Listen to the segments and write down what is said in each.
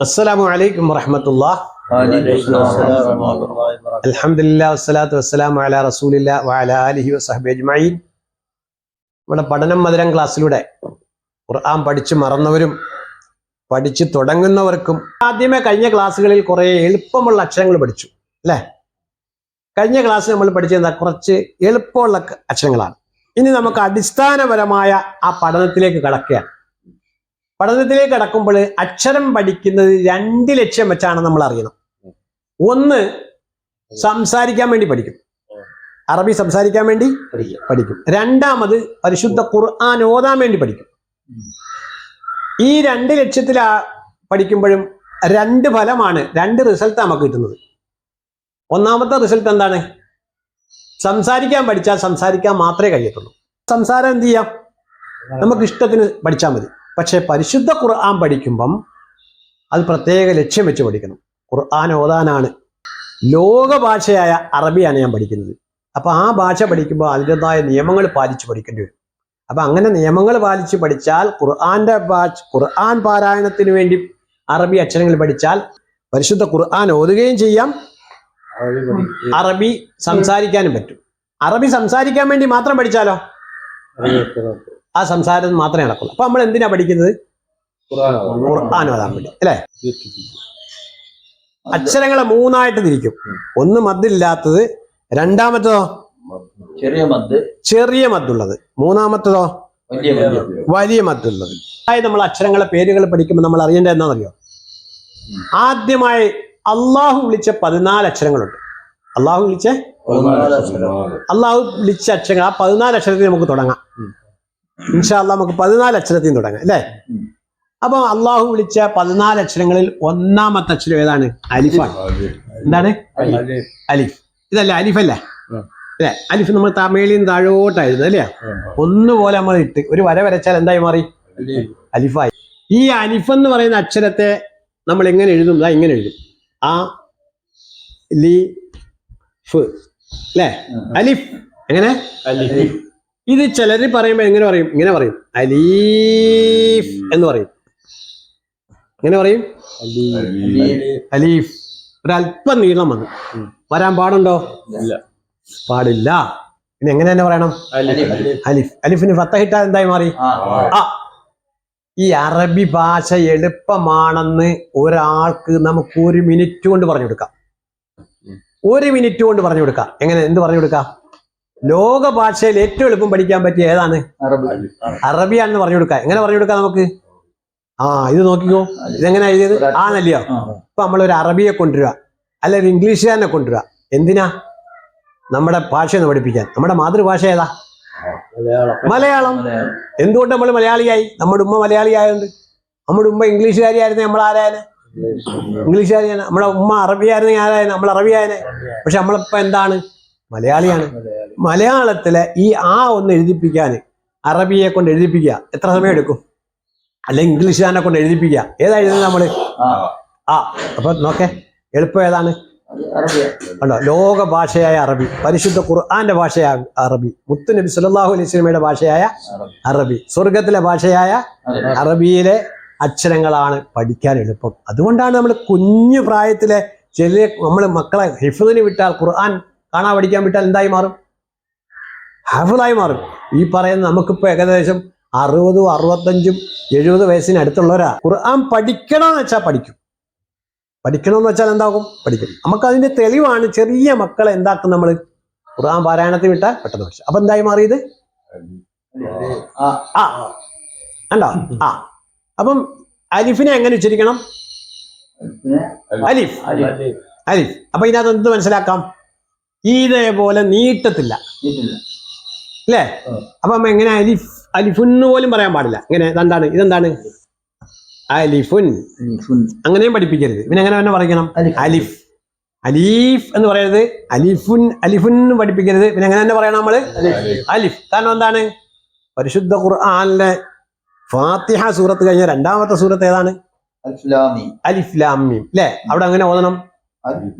അസ്സലാമു അലൈക്കും വറഹമത്തുള്ള അലഹമില്ല വസ്സലാത്തു വസ്സലാമു അലാ റസൂലില്ല വാല ആലിഹി വസഹബി അജ്മഈൻ. നമ്മുടെ പഠനം മധുരം ക്ലാസ്സിലൂടെ ഖുർആൻ പഠിച്ചു മറന്നവരും പഠിച്ചു തുടങ്ങുന്നവർക്കും ആദ്യമേ കഴിഞ്ഞ ക്ലാസ്സുകളിൽ കുറേ എളുപ്പമുള്ള അക്ഷരങ്ങൾ പഠിച്ചു അല്ലേ? കഴിഞ്ഞ ക്ലാസ് നമ്മൾ പഠിച്ചത് കുറച്ച് എളുപ്പമുള്ള അക്ഷരങ്ങളാണ്. ഇനി നമുക്ക് അടിസ്ഥാനപരമായ ആ പഠനത്തിലേക്ക് കടക്കുകയാണ്. പഠനത്തിലേക്ക് കടക്കുമ്പോൾ അക്ഷരം പഠിക്കുന്നത് രണ്ട് ലക്ഷ്യം വെച്ചാണ് നമ്മൾ അറിയണം. ഒന്ന് സംസാരിക്കാൻ വേണ്ടി പഠിക്കും. അറബി സംസാരിക്കാൻ വേണ്ടി പഠിക്കും. രണ്ടാമത് പരിശുദ്ധ ഖുർആൻ ഓതാൻ വേണ്ടി പഠിക്കും. ഈ രണ്ട് ലക്ഷ്യത്തിലാ പഠിക്കുമ്പോഴും രണ്ട് ഫലമാണ് രണ്ട് റിസൾട്ട് നമുക്ക് കിട്ടുന്നത്. ഒന്നാമത്തെ റിസൾട്ട് എന്താണ്? സംസാരിക്കാൻ പഠിച്ചാൽ സംസാരിക്കാൻ മാത്രമേ കഴിയത്തുള്ളൂ. സംസാരം എന്ത് ചെയ്യാം? നമുക്ക് ഇഷ്ടത്തിന് പഠിച്ചാൽ മതി. പക്ഷേ പരിശുദ്ധ ഖുർആൻ പഠിക്കുമ്പം അത് പ്രത്യേക ലക്ഷ്യം വെച്ച് പഠിക്കണം. ഖുർആൻ ഓതാനാണ്. ലോകഭാഷയായ അറബിയാണ് ഞാൻ പഠിക്കുന്നത്. അപ്പോൾ ആ ഭാഷ പഠിക്കുമ്പോൾ അതിന്റെതായ നിയമങ്ങൾ പാലിച്ച് പഠിക്കേണ്ടി വരും. അപ്പം അങ്ങനെ നിയമങ്ങൾ പാലിച്ച് പഠിച്ചാൽ ഖുർആന്റെ ഭാഷ ഖുർആൻ പാരായണത്തിന് വേണ്ടി അറബി അക്ഷരങ്ങൾ പഠിച്ചാൽ പരിശുദ്ധ ഖുർആൻ ഓതുകയും ചെയ്യാം. അറബി സംസാരിക്കാനും പറ്റും. അറബി സംസാരിക്കാൻ വേണ്ടി മാത്രം പഠിച്ചാലോ? ആ സംസാരം മാത്രമേ നടക്കുള്ളൂ. അപ്പൊ നമ്മൾ എന്തിനാ പഠിക്കുന്നത്? ഖുർആൻ ഓതാൻ വേണ്ടി അല്ലേ? അക്ഷരങ്ങളെ മൂന്നായിട്ട് തിരിക്കും. ഒന്ന് മദ്ദില്ലാത്തത് രണ്ടാമത്തതോ? ചെറിയ മദ്. ചെറിയ മദ്ദുള്ളത്. മൂന്നാമത്തതോ? വലിയ മദ്ദുള്ളത്. അതായത് നമ്മൾ അക്ഷരങ്ങളെ പേരുകൾ പഠിക്കുമ്പോൾ നമ്മൾ അറിയേണ്ടത് എന്താണെന്നറിയോ? ആദ്യമായി അള്ളാഹു വിളിച്ച പതിനാല് അക്ഷരങ്ങളുണ്ട്. അള്ളാഹു വിളിച്ച? അള്ളാഹു വിളിച്ച അക്ഷരങ്ങൾ. ആ പതിനാല് അക്ഷരത്തിൽ നമുക്ക് തുടങ്ങാം. ഇൻഷാ അള്ളാഹ് നമുക്ക് പതിനാല് അക്ഷരത്തിൽ നിന്ന് തുടങ്ങാം അല്ലേ. അപ്പൊ അള്ളാഹു വിളിച്ച പതിനാല് അക്ഷരങ്ങളിൽ ഒന്നാമത്തെ അക്ഷരം ഏതാണ്? അലിഫാണ് എന്താണ്? അലിഫ്. ഇതല്ല അലിഫല്ലേ? അല്ല അല്ലെ? അലിഫ് നമ്മൾ തമിഴിൽ നിന്ന് താഴോട്ടായിരുന്നു അല്ലേ? ഒന്നുപോലെ നമ്മൾ ഇട്ട്. ഒരു വര വരച്ചാൽ എന്തായി മാറി? അലിഫായി. ഈ അലിഫ് എന്ന് പറയുന്ന അക്ഷരത്തെ നമ്മൾ എങ്ങനെ എഴുതും? ദാ ഇങ്ങനെ എഴുതും. ആ ലി ഫ്. അല്ലേ? അലിഫ്. എങ്ങനെ? ഇത് ചിലർ പറയുമ്പോൾ എങ്ങനെ പറയും? ഇങ്ങനെ പറയും. അലീഫ് എന്ന് പറയും. എങ്ങനെ പറയും? അലീഫ്. ഒരല്പം നീളം വന്നു വരാൻ പാടുണ്ടോ? ഇല്ല. പാടില്ല. പിന്നെ എങ്ങനെ തന്നെ പറയണം? അലിഫ്. അലിഫിന് ഫത്തഹിട്ട എന്തായി മാറി? ആ ഈ അറബി ഭാഷ എളുപ്പമാണെന്ന് ഒരാൾക്ക് നമുക്ക് ഒരു മിനിറ്റ് കൊണ്ട് പറഞ്ഞു കൊടുക്കാം. ഒരു മിനിറ്റ് കൊണ്ട് പറഞ്ഞു കൊടുക്കാം. എങ്ങനെ? എന്ത് പറഞ്ഞു കൊടുക്കാം? ലോക ഭാഷയിൽ ഏറ്റവും എളുപ്പം പഠിക്കാൻ പറ്റിയ ഏതാണ്? അറബിയാണെന്ന് പറഞ്ഞു കൊടുക്കാം. എങ്ങനെ പറഞ്ഞു കൊടുക്കാം നമുക്ക്? ആ ഇത് നോക്കിക്കോ. ഇതെങ്ങനെ എഴുതിയത്? ആ. നല്ലയോ ഇപ്പൊ ഒരു അറബിയെ കൊണ്ടുവരിക. അല്ലെ ഒരു ഇംഗ്ലീഷുകാരനെ കൊണ്ടുവരിക. എന്തിനാ? നമ്മുടെ ഭാഷ ഒന്ന് പഠിപ്പിക്കാൻ. നമ്മുടെ മാതൃഭാഷ ഏതാ? മലയാളം. എന്തുകൊണ്ട് നമ്മൾ മലയാളിയായി? നമ്മുടെ ഉമ്മ മലയാളിയായതുകൊണ്ട് നമ്മുടെ ഉമ്മ ഇംഗ്ലീഷുകാരിയായിരുന്നു നമ്മൾ ആരായനെ? ഇംഗ്ലീഷുകാരിയാണ് നമ്മുടെ ഉമ്മ അറബിയായിരുന്നു ആരായനെ? നമ്മൾ അറബിയായനെ. പക്ഷെ നമ്മളിപ്പോ എന്താണ്? മലയാളിയാണ്. മലയാളത്തിലെ ഈ ആ ഒന്ന് എഴുതിപ്പിക്കാൻ അറബിയെ കൊണ്ട് എഴുതിപ്പിക്കുക. എത്ര സമയം എടുക്കും? അല്ലെങ്കിൽ ഇംഗ്ലീഷുകാരനെ കൊണ്ട് എഴുതിപ്പിക്കുക. ഏതാ എഴുതുന്നത് നമ്മൾ? ആ. അപ്പൊ നോക്കെ എളുപ്പം ഏതാണ്? കണ്ടോ ലോക ഭാഷയായ അറബി. പരിശുദ്ധ ഖുർആന്റെ ഭാഷയായ അറബി. മുത്തുനബി സല്ലല്ലാഹു അലൈഹി സ്വലമയുടെ ഭാഷയായ അറബി. സ്വർഗത്തിലെ ഭാഷയായ അറബിയിലെ അക്ഷരങ്ങളാണ് പഠിക്കാൻ എളുപ്പം. അതുകൊണ്ടാണ് നമ്മൾ കുഞ്ഞു പ്രായത്തിലെ ചെറിയ നമ്മൾ മക്കളെ ഹിഫുദിന് വിട്ടാൽ ഖുർആൻ കാണാൻ പഠിക്കാൻ വിട്ടാൽ എന്തായി മാറും? ഹാഫിളായി മാറും. ഈ പറയുന്ന നമുക്കിപ്പോൾ ഏകദേശം അറുപതും അറുപത്തഞ്ചും എഴുപത് വയസ്സിന് അടുത്തുള്ളവരാ ഖുർആൻ പഠിക്കണം പഠിക്കണമെന്ന് വെച്ചാൽ പഠിക്കും. പഠിക്കണമെന്ന് വെച്ചാൽ എന്താകും? പഠിക്കും. നമുക്ക് അതിന്റെ തെളിവാണ് ചെറിയ മക്കളെ എന്താക്കും നമ്മൾ ഖുർആൻ പാരായണത്തിൽ വിട്ടാൽ പെട്ടെന്ന് പഠിച്ചു. അപ്പൊ എന്തായി മാറിയത്? ആ. കണ്ടോ? ആ. അപ്പം അലിഫിനെ എങ്ങനെ ഉച്ചരിക്കണം? അലിഫ്. അലിഫ്. അപ്പൊ ഇതിനകത്ത് എന്ത് മനസ്സിലാക്കാം? ഇതേപോലെ നീട്ടത്തില്ല. അല്ലേ അപ്പം എങ്ങനെ അലിഫ് എന്ന് പോലും പറയാൻ പാടില്ല. ഇങ്ങനെ ഇതെന്താണ്? ഇതെന്താണ്? അലിഫുൻ. അങ്ങനെയും പഠിപ്പിക്കരുത്. പിന്നെ എങ്ങനെ തന്നെ പറയണം അലിഫ്. അലീഫ്. എന്ന് പറയരുത്. അലിഫുൻ അലിഫുൻ എന്ന് പഠിപ്പിക്കരുത്. പിന്നെ എങ്ങനെ തന്നെ പറയണം നമ്മൾ? അലിഫ്. കാരണം എന്താണ്? പരിശുദ്ധ ഖുർആാനിലെ ഫാത്തിഹ സൂറത്ത് കഴിഞ്ഞ രണ്ടാമത്തെ സൂറത്ത് ഏതാണ്? അലിഫ് ലാം മീം അല്ലേ അവിടെ അങ്ങനെ ഓതണം.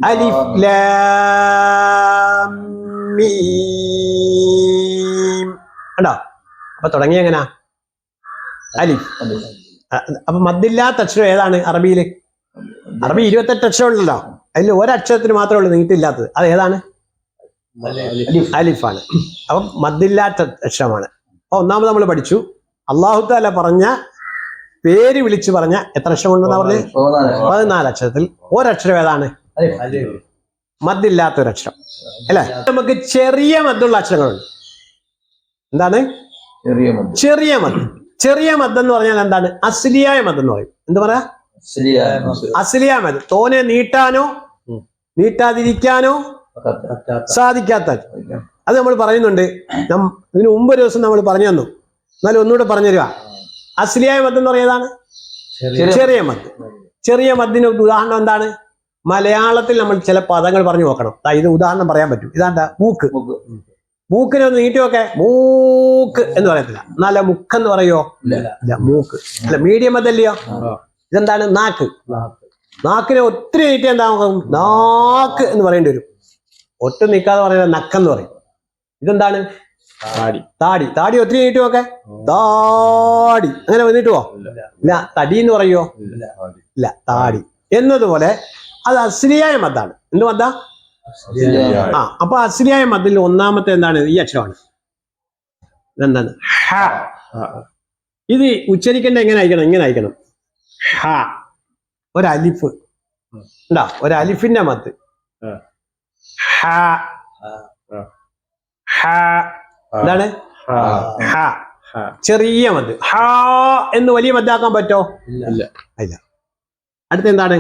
അലിഫ്. ലാം കണ്ടോ? അപ്പൊ തുടങ്ങി എങ്ങനാ? അലിഫ് അ- അപ്പൊ മദ്ദില്ലാത്ത അക്ഷരം ഏതാണ് അറബിയിൽ അറബി ഇരുപത്തെട്ട് അക്ഷരം ഉണ്ടല്ലോ. അതിൽ ഒരക്ഷരത്തിന് മാത്രമേ ഉള്ളൂ നീട്ടില്ലാത്തത്. അത് ഏതാണ്? അലിഫ്. അലിഫാണ്. അപ്പം മദ്ദില്ലാത്ത അക്ഷരമാണ്. അപ്പൊ ഒന്നാമത് നമ്മൾ പഠിച്ചു. അള്ളാഹു താല പറഞ്ഞ പേര് വിളിച്ചു പറഞ്ഞ എത്ര അക്ഷരം ഉണ്ടെന്നാ പറഞ്ഞത്. പതിനാല് അക്ഷരത്തിൽ ഒരക്ഷരം ഏതാണ്? അലിഫ്. മദ്ദില്ലാത്ത ഒരു അക്ഷരം അല്ലേ? നമുക്ക് ചെറിയ മദ്ദുള്ള അക്ഷരങ്ങളുണ്ട്. എന്താണ്? ചെറിയ മദ് ചെറിയ മദ് എന്ന് പറഞ്ഞാൽ എന്താണ്? അസിലിയായ മദ് എന്ന് പറയും. എന്ത് പറയാ അസ്ലിയായ മദ്. തോനെ നീട്ടാനോ നീട്ടാതിരിക്കാനോ സാധിക്കാത്ത. അത് നമ്മൾ പറയുന്നുണ്ട്. ഇതിന് മുമ്പ് ഒരു ദിവസം നമ്മൾ പറഞ്ഞു തന്നു. എന്നാലും ഒന്നുകൂടെ പറഞ്ഞു തരുക അസിലിയായ മദ് എന്ന് പറയുന്നതാണ് ചെറിയ- മദ് ചെറിയ മദ്ദിന് ഉദാഹരണം എന്താണ്? മലയാളത്തിൽ നമ്മൾ ചില പദങ്ങൾ പറഞ്ഞു നോക്കണം. ഇത് ഉദാഹരണം പറയാൻ പറ്റും. ഇതാണ്ടാ മൂക്ക്. മുക്ക്. മൂക്കിനെ ഒന്ന് നീട്ടി നോക്കെ മൂക്ക് എന്ന് പറയത്തില്ല. നല്ല മുക്ക് എന്ന് പറയോ? ഇല്ല. മൂക്ക്. അല്ല മീഡിയം അതല്ലയോ? ഇതെന്താണ്? നാക്ക്. നാക്കിനെ ഒത്തിരി നീട്ടി എന്താ നോക്കും? നാക്ക് എന്ന് പറയേണ്ടി വരും. ഒട്ടും നിൽക്കാതെ പറയുന്നത് നക്കെന്ന് പറയും. ഇതെന്താണ്? താടി. താടി. താടി ഒത്തിരി നീട്ടി നോക്കെ താടി. അങ്ങനെ വന്നിട്ടുവോ? ഇല്ല. തടി എന്ന് പറയോ? ഇല്ല താടി. എന്നതുപോലെ അത് അസ്ലിയായ മതാണ് എന്ത് മദ്ദ അസ്ലിയായ ആ അപ്പൊ അസ്ലിയായ മതിൽ ഒന്നാമത്തെ എന്താണ്? ഈ അക്ഷരമാണ്. എന്താണ് ഹ. ഇത് ഉച്ചരിക്കേണ്ട എങ്ങനെ അയക്കണം? ഇങ്ങനെ അയക്കണം. ഹ. ഒരു അലിഫ് ഉണ്ടാ ഒരു അലിഫിന്റെ മത്ത്. ഹ. ഹ എന്താണ് ഹ. ചെറിയ മത് ഹാ എന്ന് വലിയ മദ്ദാക്കാൻ പറ്റോ. ഇല്ല. അടുത്ത എന്താണ്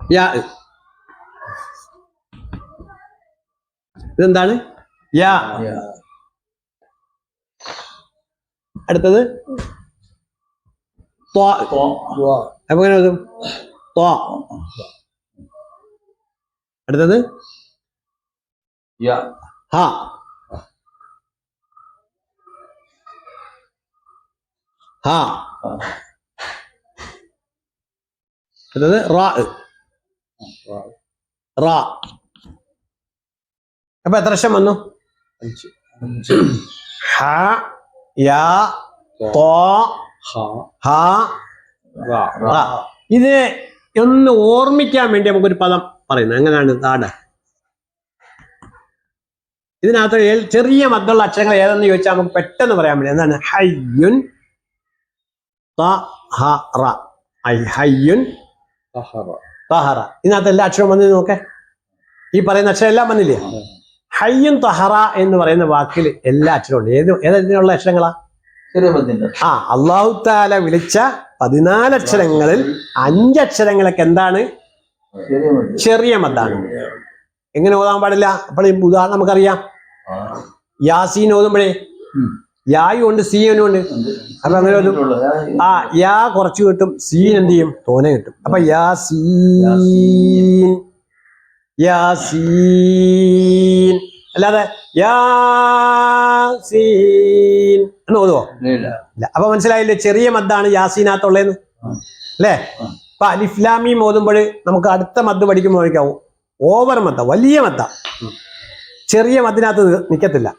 യാ ഇതെന്താണ്? യാ അടുത്തത്. അപ്പൊ എങ്ങനെ എഴുതും? ത്വാ. അടുത്തത്. ഹ. ഹ. അടുത്തത്? റാ. റാ. അപ്പൊ എത്ര ലക്ഷം വന്നു? ഹ യാ തോ ഹ. ഇത് ഒന്ന് ഓർമ്മിക്കാൻ വേണ്ടി നമുക്കൊരു പദം പറയുന്നത് എങ്ങനെയാണ്? താട് ഇതിനകത്ത് ചെറിയ മദ്ദുള്ള അക്ഷരങ്ങൾ ഏതെന്ന് ചോദിച്ചാൽ നമുക്ക് പെട്ടെന്ന് പറയാൻ പറ്റും. എന്താണ്? ഹയ്യുൻ ഹയ്യുൻ തഹറ. ഇതിനകത്ത് എല്ലാ അക്ഷരവും വന്നു നോക്കെ. ഈ പറയുന്ന അക്ഷരം എല്ലാം വന്നില്ലേ? ഹയ്യും തഹറ എന്ന് പറയുന്ന വാക്കിൽ എല്ലാ അക്ഷരവും ഉണ്ട്. ഏത് ഏതെന്തിനുള്ള അക്ഷരങ്ങളാ? ആ അള്ളാഹു താല വിളിച്ച പതിനാല് അക്ഷരങ്ങളിൽ അഞ്ചക്ഷരങ്ങളൊക്കെ എന്താണ്? ചെറിയ മതാണ് മദ്ദാണ്. എങ്ങനെ ഓതാൻ പാടില്ല? അപ്പോൾ ഉദാഹരണം നമുക്കറിയാം. യാസീൻ ഓതുമ്പോഴേ. യായും ഉണ്ട് സീനും ഉണ്ട്. അപ്പൊ അങ്ങനെ ഒരു ആ യാ കുറച്ച് കിട്ടും സീൻ എന്ത് ചെയ്യും? തോനെ കിട്ടും. അപ്പൊ യാ സീൻ. അല്ലാതെ യാസീൻ എന്ന് ഓതുവോ ഇല്ല. അപ്പൊ മനസ്സിലായില്ലേ? ചെറിയ മദ്ദാണ് യാസീനകത്തുള്ളതെന്ന്. അല്ലേ. അപ്പൊ അലിഫ്ലാമി ഓതുമ്പോൾ നമുക്ക് അടുത്ത മദ് പഠിക്കുമ്പോൾ ഓവർ മദ്ദ വലിയ മദ്ദ. ചെറിയ മദ്ദിനകത്ത് നിക്കത്തില്ല.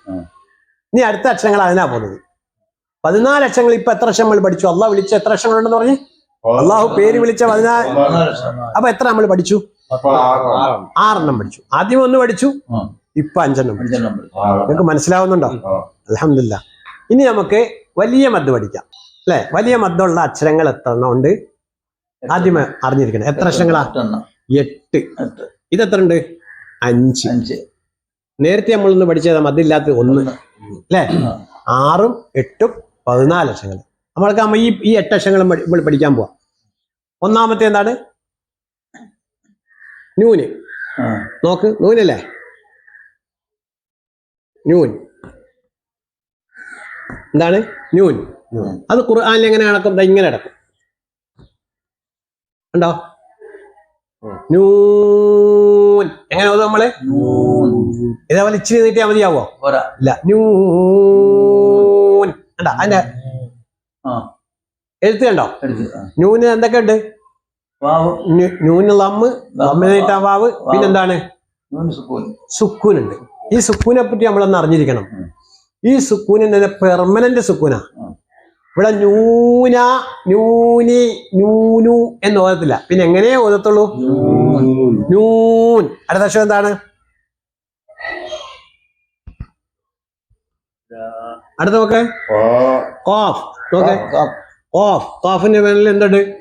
ഇനി അടുത്ത അക്ഷരങ്ങൾ അതിനാ പോകുന്നത്. പതിനാല് അക്ഷരങ്ങൾ ഇപ്പൊ എത്ര അക്ഷരം നമ്മൾ പഠിച്ചു? അള്ളാഹ് വിളിച്ച എത്ര അക്ഷരങ്ങളുണ്ടെന്ന് പറഞ്ഞു? അള്ളാഹു പേര് വിളിച്ച പതിനാല്. അപ്പൊ എത്ര നമ്മൾ പഠിച്ചു? ആറാണ് ആറെണ്ണം പഠിച്ചു. ആദ്യം ഒന്ന് പഠിച്ചു. ഇപ്പൊ അഞ്ചെണ്ണം പഠിച്ചു. നിങ്ങൾക്ക് മനസ്സിലാവുന്നുണ്ടോ? അലഹമില്ല ഇനി നമുക്ക് വലിയ മദ് പഠിക്കാം. അല്ലെ? വലിയ മദ്ദുള്ള അക്ഷരങ്ങൾ എത്ര എണ്ണം ഉണ്ട്? ആദ്യം അറിഞ്ഞിരിക്കണം. എത്ര അക്ഷരങ്ങളാ? എട്ട്. ഇത് എത്ര ഉണ്ട് അഞ്ച്. അഞ്ച്. നേരത്തെ നമ്മളൊന്ന് പഠിച്ചത് മതില്ലാത്ത ഒന്ന്. അല്ലെ ആറും എട്ടും പതിനാല് അക്ഷങ്ങൾ നമ്മൾക്ക് നമ്മൾ ഈ ഈ എട്ട് നമ്മൾ പഠിക്കാൻ പോവാം. ഒന്നാമത്തെ എന്താണ്? നൂന്. ആ. നോക്ക് നൂനല്ലേ? ന്യൂൻ എന്താണ്? ന്യൂൻ അത് ഖുർആാനിൽ എങ്ങനെ നടക്കും? ഇങ്ങനെ നടക്കും. ഉണ്ടോ ന്യൂ നൂൻ. എങ്ങനെ ഓതും നമ്മൾ. ഇതേപോലെ ഇച്ചിരി നീട്ടിയാൽ മതിയാവോ ഇല്ല. ന്യൂൻ. കണ്ടോ അതിന്റെ. എഴുത്ത് കണ്ടോ ന്യൂന് എന്തൊക്കെ ഉണ്ട്? എന്തൊക്കെയുണ്ട് വാവ്. ന്- നൂന് ലമ്മ് ലമ്മ് നീട്ടാ വാവ്. പിന്നെന്താണ്? സുക്കൂൻ. ഉണ്ട് ഈ സുക്കൂനെ പറ്റി നമ്മളൊന്ന് അറിഞ്ഞിരിക്കണം. ഈ സുക്കൂനെ പെർമനന്റ് സുക്കൂനാ. ഇവിടെ ന്യൂന ന്യൂനി ന്യൂനു എന്ന് ഓതത്തില്ല. പിന്നെ എങ്ങനെയേ ഓതത്തുള്ളൂ? ന്യൂൻ. അടുത്ത അക്ഷരം എന്താണ്? അടുത്ത നോക്ക്. കോഫ്. നോക്ക്. കോഫ്. കോഫിന്റെ മേലിൽ എന്തുണ്ട്?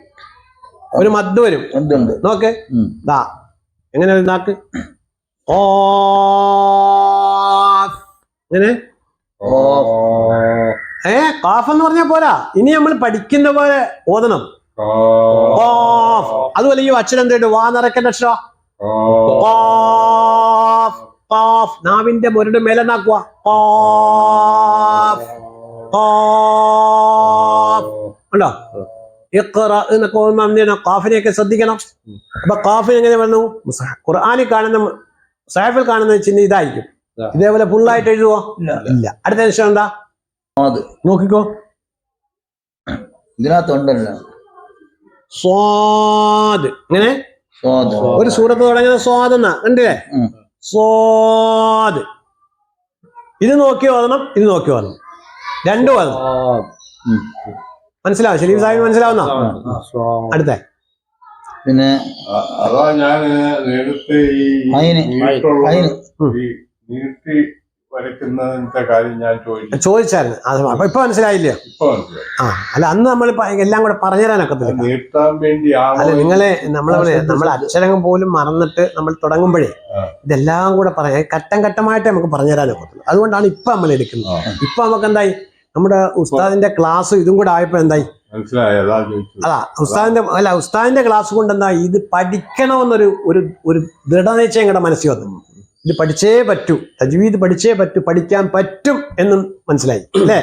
ഒരു മദ് വരും. നോക്ക്. ദാ. എങ്ങനെ നാക്ക്. കോഫ്. എങ്ങനെ? ഏ കാഫ് എന്ന് പറഞ്ഞാൽ പോരാ. ഇനി നമ്മൾ പഠിക്കുന്ന പോലെ ഓതണം. കോഫ്. അതുപോലെ ഈ അക്ഷരം എന്തേ വാ നിറക്കേണ്ട അക്ഷരം. കോഫ് നാവിന്റെ മുരട് മേലെന്നാക്കുക നാക്കുക കോഫ് കോഫ് ഉണ്ടോ ഇഖ്റ എന്നൊക്കെ ഓർമ്മ എന്ത് കാഫിനെയൊക്കെ ശ്രദ്ധിക്കണം. അപ്പൊ കാഫിന് എങ്ങനെ വന്നു? ഖുർആാനിൽ കാണുന്ന സാഹിഫിൽ കാണുന്ന ചിഹ്നം ഇതായിരിക്കും. ഇതേപോലെ ഫുള്ളായിട്ട് എഴുതുവോ? ഇല്ല അടുത്ത നിമിഷം എന്താ? നോക്കിക്കോ. ഇതിനകത്തുണ്ടല്ലോ സ്വാദ്. ഇങ്ങനെ ഒരു സൂറത്ത് തുടങ്ങുന്ന സ്വാദ് എന്നാ കണ്ടില്ലേ. സ്വാദ്. ഇത് നോക്കി ഓതണം ഇത് നോക്കി ഓതണം രണ്ടും ഓതണം ഉം. മനസ്സിലാവും ശരീഫ് സാഹിബ് മനസ്സിലാവുന്ന? അടുത്ത. പിന്നെ അതാ ഞാൻ നേരത്തെ ഈ നീട്ടി വരയ്ക്കുന്നതിന്റെ കാര്യം ഞാൻ ചോദിച്ചു. ചോദിച്ചായിരുന്നു. അത് അപ്പൊ ഇപ്പൊ മനസ്സിലായില്ലേ. ഇപ്പൊ മനസ്സിലായി. ആ അല്ല അന്ന് നമ്മൾ എല്ലാം കൂടെ പറഞ്ഞുതരാനൊക്കത്തില്ല. നീട്ടാൻ വേണ്ടിയാണോ അല്ല നിങ്ങളെ നമ്മളെ നമ്മൾ അക്ഷരങ്ങൾ പോലും മറന്നിട്ട് നമ്മൾ തുടങ്ങുമ്പോഴേ ഇതെല്ലാം കൂടെ പറയാൻ ഘട്ടം ഘട്ടമായിട്ട് നമുക്ക് പറഞ്ഞുതരാനൊക്കത്തില്ല അതുകൊണ്ടാണ് ഇപ്പൊ നമ്മൾ എടുക്കുന്നത്. ഇപ്പൊ നമുക്ക് എന്തായി നമ്മുടെ ഉസ്താദിന്റെ ക്ലാസ് ഇതും കൂടെ ആയപ്പോ എന്തായി? അതാ ഉസ്താദിന്റെ അല്ല ഉസ്താദിന്റെ ക്ലാസ് കൊണ്ട് എന്താ ഇത് പഠിക്കണമെന്നൊരു ഒരു ഒരു ദൃഢനിശ്ചയം കൂടെ മനസ്സിൽ വന്നു. ഇത് പഠിച്ചേ പറ്റൂ. തജ്വീദ് പഠിച്ചേ പറ്റൂ. പഠിക്കാൻ പറ്റും എന്നും മനസ്സിലായി. അല്ലേ.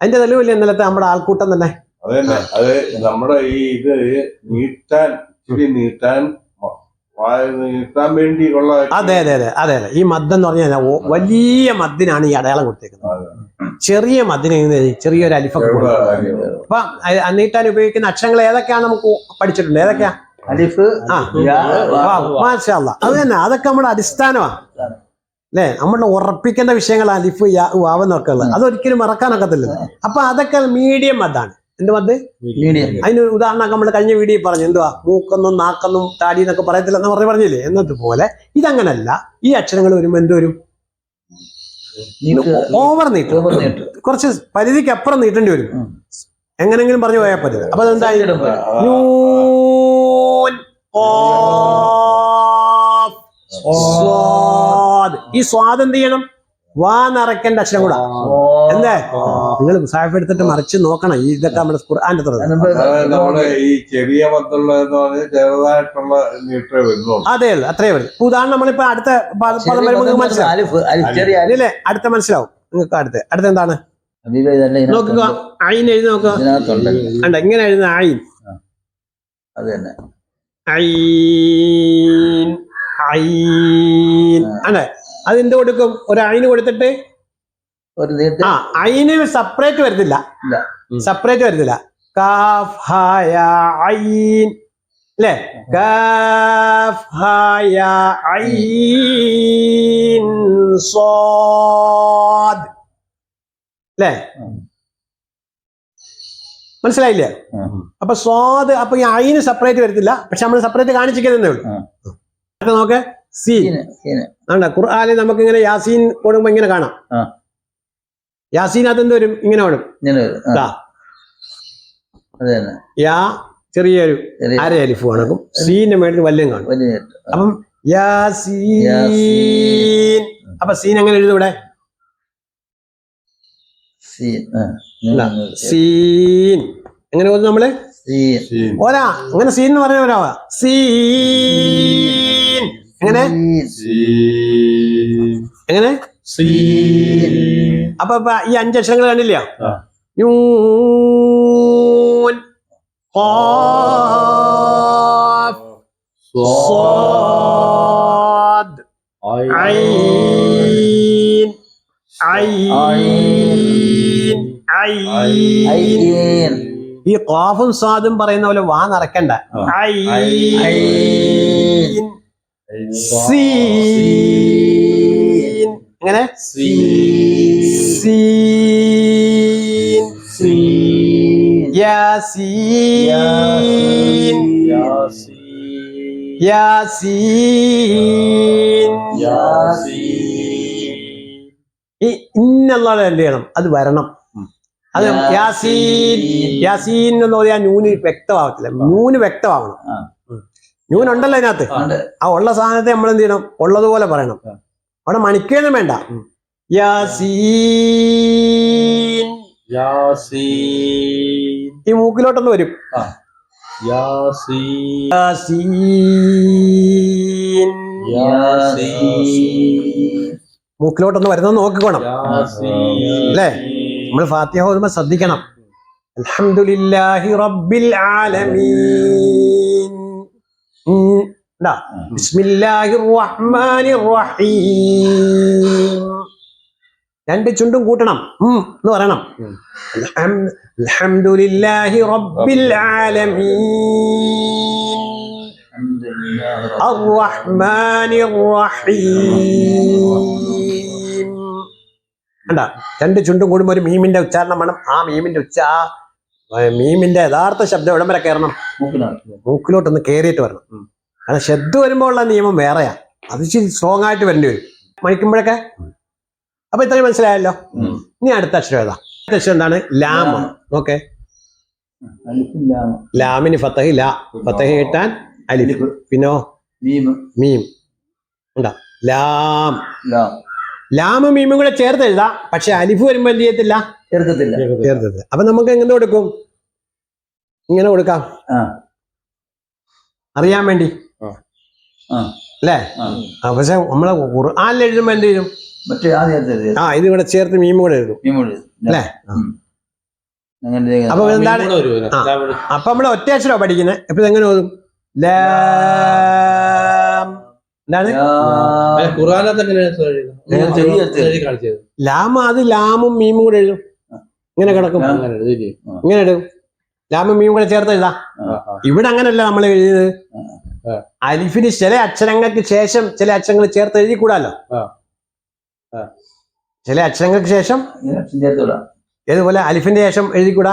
അതിന്റെ തെളിവില്ലേ ഇന്നലത്തെ നമ്മുടെ ആൾക്കൂട്ടം തന്നെ. അത് തന്നെ അത് നമ്മുടെ ഈ ഇത് നീട്ടാൻ ഇച്ചിരി നീട്ടാൻ വായ നീട്ടാൻ അതെ അതെ അതെ അതെ അതെ ഈ മദ്ദം എന്ന് പറഞ്ഞാൽ ഓ- വലിയ മദ്ദിനാണ് ഈ അടയാളം കൊടുത്തേക്കുന്നത്. ചെറിയ മദ്ദിന് ചെറിയൊരു അലിഫ് എവിടെ അ-? അപ്പൊ നീട്ടാൻ ഉപയോഗിക്കുന്ന അക്ഷരങ്ങൾ ഏതൊക്കെയാണ് നമുക്ക് പഠിച്ചിട്ടുണ്ട്. ഏതൊക്കെയാ? അലിഫ് ആ. യാ, വാ. മാഷാ അല്ലാ. അത് തന്നെ അതൊക്കെ നമ്മുടെ അടിസ്ഥാനമാണ് അല്ലേ? നമ്മൾ ഉറപ്പിക്കേണ്ട വിഷയങ്ങൾ അലിഫ് യാ, വാവെന്നൊക്കെ ഉള്ളത്. അതൊരിക്കലും മറക്കാനൊക്കത്തില്ല. അപ്പൊ അതൊക്കെ മീഡിയം അതാണ്. എന്ത് മത് മീഡിയം. അതിന് ഉദാഹരണം നമ്മൾ കഴിഞ്ഞ വീഡിയോ പറഞ്ഞു. എന്തുവാ? മൂക്കെന്നും നാക്കെന്നും താടി എന്നൊക്കെ പറയത്തില്ല എന്ന് പറഞ്ഞു പറഞ്ഞില്ലേ? എന്നതുപോലെ ഇതങ്ങനല്ല. ഈ അക്ഷരങ്ങൾ വരുമ്പോൾ എന്ത് വരും? ഓവർ നീട്ടും. കുറച്ച് പരിധിക്ക് അപ്പുറം നീട്ടേണ്ടി വരും. എങ്ങനെങ്കിലും പറഞ്ഞു പോയാൽ പറ്റില്ല അപ്പൊ അതെന്തായി? ഇടുമ്പോ. സ്വാതന്ത്ര്യം വാ നിറക്കേണ്ട അക്ഷരം കൂടാ. എന്തേ? നിങ്ങൾ സാഹിബ് എടുത്തിട്ട് മറിച്ച് നോക്കണം ഈ ഇതൊക്കെ നമ്മുടെ ഖുർആന്റെ തുറന്ന് ഈ ചെറിയ ചെറുതായിട്ടുള്ള അതേ ഉള്ളൂ അത്രേ ഇപ്പൊ ഉദാഹരണം നമ്മളിപ്പോ അടുത്ത പദം വരുമ്പോൾ നിങ്ങൾക്ക് മനസ്സിലാവും. ഇല്ലേ അടുത്ത മനസ്സിലാവും. നിങ്ങൾക്ക് അടുത്ത്. അടുത്ത എന്താണ്? ഹബീബ ഇതല്ല നോക്കുക. അയിൻ എഴുതി നോക്കുക. ഇതിനകത്തുണ്ടല്ലോ എങ്ങനെ ഇങ്ങനെ എഴുതുന്ന അയിൻ അത് തന്നെ. ഐൻ. ഐൻ. അതെ അതെന്ത് കൊടുക്കും? ഒരു അയിന് കൊടുത്തിട്ട്? ഒരു ആ അയിന് സെപ്പറേറ്റ് വരുന്നില്ല. ഇല്ല. സെപ്പറേറ്റ് വരത്തില്ല കാഫ് ഹായ ഐൻ അല്ലേ കാഫ് ഹായ ഐൻ സ്വാദ് അല്ലേ. മനസ്സിലായില്ലേ. അപ്പൊ സ്വാദ് അപ്പൊ ഈ അയിന് സെപ്പറേറ്റ് വരത്തില്ല പക്ഷെ നമ്മൾ സെപ്പറേറ്റ് കാണിച്ചിരിക്കുന്നേ ഉള്ളൂ. നോക്കേ. സീന്. ആണ്ട ഖുർആാനിൽ നമുക്ക് ഇങ്ങനെ യാസീൻ ഓടുമ്പോ ഇങ്ങനെ കാണാം. യാസീൻ അതെന്ത് വരും? ഇങ്ങനെ. അത് യാ ചെറിയൊരു ചെറിയ അര അലിഫ് കാണും സീന്റെ മേളിൽ വല്ലതും കാണും. വലിയ അപ്പം യാസീൻ. അപ്പൊ സീൻ എങ്ങനെ എഴുതും ഇവിടെ? സീൻ. എങ്ങനെ പോകുന്നു നമ്മൾ. ഓരാ. അങ്ങനെ സീൻ എന്ന് പറഞ്ഞ ഒരാവാ സീൻ. എങ്ങനെ സീൻ. ശീൻ. എങ്ങനെ സീൻ. അപ്പൊ ഇപ്പൊ ഈ അഞ്ചക്ഷരങ്ങൾ കണ്ടില്ല ആ. യൂൻ ഖാഫ് صاد عين عين عين ഐൻ. ഈ ഖാഫും സാദും പറയുന്ന പോലെ വാ നിറക്കണ്ട ഐൻ സീൻ. എങ്ങനെ? സീൻ. സീൻ യാസീൻ. യാസീൻ. ഈ ഇന്നുള്ളത് എന്ത് ചെയ്യണം? അത് വരണം. അത് യാസീൻ. യാസീൻ എന്ന് പറയാൻ നൂന് വ്യക്തമാവത്തില്ല. നൂന് വ്യക്തമാവണം. നൂൻ ഉണ്ടല്ലോ അതിനകത്ത്. ആ ഉള്ള സാധനത്തെ നമ്മൾ എന്ത് ചെയ്യണം? ഉള്ളതുപോലെ പറയണം. അവിടെ മണിക്കൊന്നും വേണ്ട. യാസീൻ. യാസീൻ. ഈ മൂക്കിലോട്ടൊന്ന് വരും. യാസീൻ. യാസീൻ. യാസീൻ. മൂക്കിലോട്ടൊന്ന് വരുന്നത് നോക്കിക്കോണം. അല്ലേ? നമ്മൾ ഫാത്തിഹ ഓതുമ്പോൾ ശ്രദ്ധിക്കണം. അലഹമുല്ലാഹി റബ്ബിൽ ആലമീൻ. രണ്ട് ചുണ്ടും കൂട്ടണം. എന്ന് പറയണം. ഉം. അൽഹംദുലില്ലാഹി റബ്ബിൽ ആലമീൻ. അർ-റഹ്മാനിർ റഹീം കണ്ട? രണ്ട് ചുണ്ടും കൂടുമ്പോൾ ഒരു മീമിന്റെ ഉച്ചാരണം വേണം. ആ മീമിന്റെ ഉച്ച മീമിന്റെ യഥാർത്ഥ ശബ്ദം എവിടം വരെ കയറണം. മൂക്കിലോട്ടൊന്ന് കയറിയിട്ട് വരണം. കാരണം ശബ്ദം വരുമ്പോൾ ഉള്ള നിയമം വേറെയാ. അത് സ്ട്രോങ് ആയിട്ട് വരേണ്ടി വരും. മണിക്കുമ്പോഴൊക്കെ അപ്പൊ ഇത്രയും മനസ്സിലായല്ലോ? ഇനി അടുത്ത അക്ഷരം ഏതാ? അടുത്ത അക്ഷരം എന്താണ്? ലാമ. ഓക്കെ. ലാമിന് ഫത്തഹ് ലാ. ഫത്തഹ് കിട്ടാൻ അലിഫ്. പിന്നോ? മീം. ഉണ്ടാ? ലാം. ലാമും മീമും കൂടെ ചേർത്ത് എഴുതാം. പക്ഷെ അലിഫ് വരുമ്പോ എന്ത് ചെയ്യത്തില്ല? ചേർക്കത്തില്ല ചേർത്തില്ല അപ്പൊ നമുക്ക് എങ്ങനെ കൊടുക്കും? ഇങ്ങനെ കൊടുക്കാം. അറിയാൻ വേണ്ടി. അല്ലേ? പക്ഷെ നമ്മളെ ഖുർആനിൽ എഴുതുമ്പോ എന്ത് ചെയ്യും? മറ്റേ ആദ്യം എടുത്തത് ആ ഇത് ഇവിടെ ചേർത്ത് മീം കൂടെ എഴുതും. അല്ലേ? അപ്പൊ എന്താണ്. അപ്പൊ നമ്മൾ ഒറ്റ അക്ഷരമാണ് പഠിക്കുന്നത് ഇപ്പൊ എങ്ങനെ ഓതും? ലാം. എന്താണ്? അല്ല, ഖുർആനകത്ത് എങ്ങനെയാ എഴുതുന്നത്? ഞാൻ ചെവി എടുത്ത് എഴുതി കാണിച്ചത്. ലാം അത് ലാമും മീമും കൂടെ എഴുതും. ഇങ്ങനെ കിടക്കും ഇങ്ങനെ എഴുതും ലാമും മീയും കൂടെ ചേർത്ത് എഴുതാം. ഇവിടെ അങ്ങനല്ല നമ്മൾ എഴുതിയത്. അലിഫിന് ചില അക്ഷരങ്ങൾക്ക് ശേഷം ചില അക്ഷരങ്ങൾ ചേർത്ത് എഴുതി കൂടാലോ. ചില അക്ഷരങ്ങൾക്ക് ശേഷം ഏതുപോലെ അലിഫിന്റെ ശേഷം എഴുതി കൂടാ?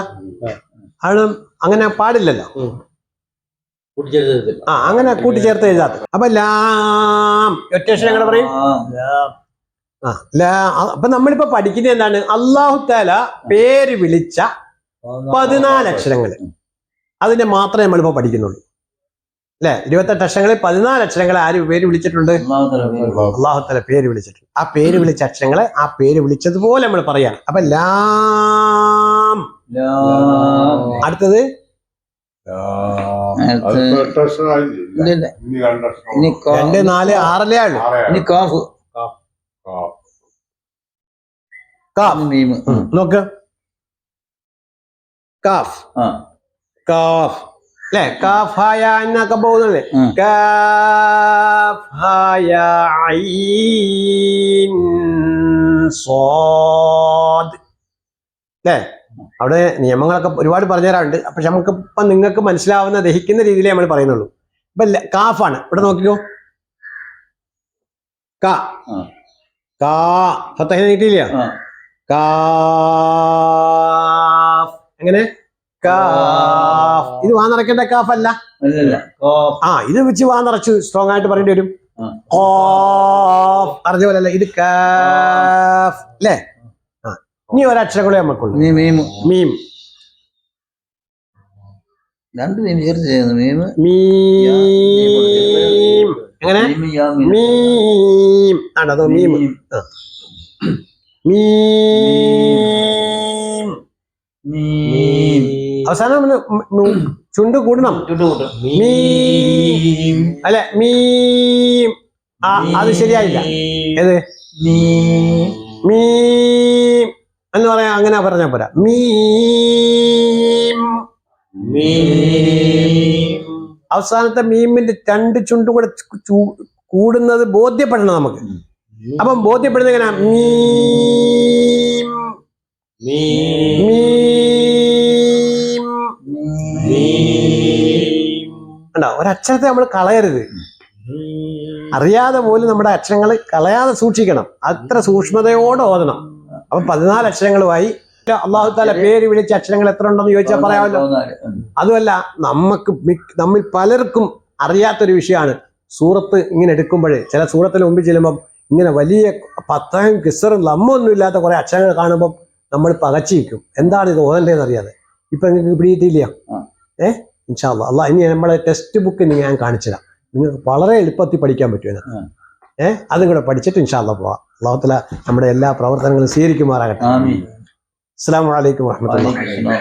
ആണ് അങ്ങനെ പാടില്ലല്ലോ. ആ അങ്ങനെ കൂട്ടിച്ചേർത്ത് എഴുതാത്ത. അപ്പൊ ലാം. ഒറ്റ അക്ഷരം എങ്ങനെ പറയും? അപ്പൊ നമ്മളിപ്പോ പഠിക്കുന്നത് എന്താണ്? അള്ളാഹു താല പേര് വിളിച്ച പതിനാല് അക്ഷരങ്ങൾ അതിന്റെ മാത്രമേ നമ്മളിപ്പോ പഠിക്കുന്നുള്ളൂ. അല്ലെ ഇരുപത്തെട്ട് അക്ഷരങ്ങളിൽ പതിനാല് അക്ഷരങ്ങൾ ആര് പേര് വിളിച്ചിട്ടുണ്ട്. അള്ളാഹു താല പേര് വിളിച്ചിട്ടുണ്ട്. ആ പേര് വിളിച്ച അക്ഷരങ്ങളെ ആ പേര് വിളിച്ചതുപോലെ നമ്മൾ പറയാം. അപ്പൊ ലാം. ലാം. അടുത്തത്. രണ്ട് നാല് ആറല്ലേ ഉള്ളൂ ആറേ ഇനി കാഫ് ആ. കാഫ്. മീം നോക്ക്. കാഫ്. കാഫ്. അല്ലെ കാഫായ എന്നൊക്കെ പോകുന്നല്ലേ? കാഫായ അല്ലേ അവിടെ നിയമങ്ങളൊക്കെ ഒരുപാട് പറഞ്ഞു തരാറുണ്ട് പക്ഷെ നമുക്ക് ഇപ്പൊ നിങ്ങൾക്ക് മനസ്സിലാവുന്ന ദഹിക്കുന്ന രീതിയിലേ നമ്മൾ പറയുന്നുള്ളൂ. ഇപ്പൊ കാഫാണ്. ഇവിടെ നോക്കിക്കോ. കാ. കാ. ഫത്തഹിനെ നീട്ടിയില്ല കാഫ്. എങ്ങനെ? കാഫ്. ഇത് വാ നിറക്കേണ്ട കാഫ് അല്ല? ആ ഇത് വെച്ച് വാ നിറച്ച് സ്ട്രോങ് ആയിട്ട് പറയേണ്ടി വരും. കോഫ്. അറിഞ്ഞ പോലെ അല്ല ഇത് കാഫ്. അല്ലേ ആ ഇനി ഒരക്ഷരം കൂടെ നമുക്കുള്ളൂ മീം. രണ്ട് മീമ് ചേർത്ത് മീമ് മീം. എങ്ങനെ? മീം ആണ് മീം. മീം. മീം. മീം. അവസാനം ഒന്ന് മ് ചുണ്ട് കൂടണം. മീം. അല്ലെ മീം. ആ അത് ശരിയായില്ല. ഏത്? മീം. എന്ന് പറയാ അങ്ങനെ പറഞ്ഞാ പോരാ. മീം. അവസാനത്തെ മീമിന്റെ രണ്ട് ചുണ്ടും കൂടെ കൂടുന്നത് ബോധ്യപ്പെടണം നമുക്ക്. അപ്പം ബോധ്യപ്പെടുന്നത് എങ്ങനെ ഉണ്ടോ ഒരക്ഷരത്തെ നമ്മൾ കളയരുത്. അറിയാതെ പോലും നമ്മുടെ അക്ഷരങ്ങൾ കളയാതെ സൂക്ഷിക്കണം. അത്ര സൂക്ഷ്മതയോടെ ഓതണം. അപ്പൊ പതിനാല് അക്ഷരങ്ങളുമായി അള്ളാഹു താല പേര് വിളിച്ച അക്ഷരങ്ങൾ എത്ര ഉണ്ടെന്ന് ചോദിച്ചാൽ പറയാമല്ലോ. അതുമല്ല നമുക്ക് മിക്ക- നമ്മിൽ പലർക്കും അറിയാത്തൊരു വിഷയമാണ്. സൂറത്ത് ഇങ്ങനെ എടുക്കുമ്പോഴേ ചില സൂറത്തിന് മുമ്പിൽ ചെല്ലുമ്പം ഇങ്ങനെ വലിയ പത്തയും കിസറും ലമ്മൊന്നും ഇല്ലാത്ത കുറെ അക്ഷരങ്ങൾ കാണുമ്പോൾ നമ്മൾ പകച്ചിരിക്കും. എന്താണ് ഇത് ഓതണ്ടേന്ന് അറിയാതെ? ഇപ്പൊ നിങ്ങൾക്ക് പിടിയിട്ടില്ല. ഏ? ഇൻഷാല്ല അല്ല ഇനി നമ്മളെ ടെക്സ്റ്റ് ബുക്ക് ഇനി ഞാൻ കാണിച്ചുതരാം. നിങ്ങൾക്ക് വളരെ എളുപ്പത്തിൽ പഠിക്കാൻ പറ്റും ഏഹ് അതും കൂടെ പഠിച്ചിട്ട് ഇൻഷാല്ല പോവാം. അള്ളാഹുത്തല നമ്മുടെ എല്ലാ പ്രവർത്തനങ്ങളും സ്വീകരിക്കുമാറാകട്ടെ. അസ്സാം വലൈക്കും വാഹമത്തല്ല.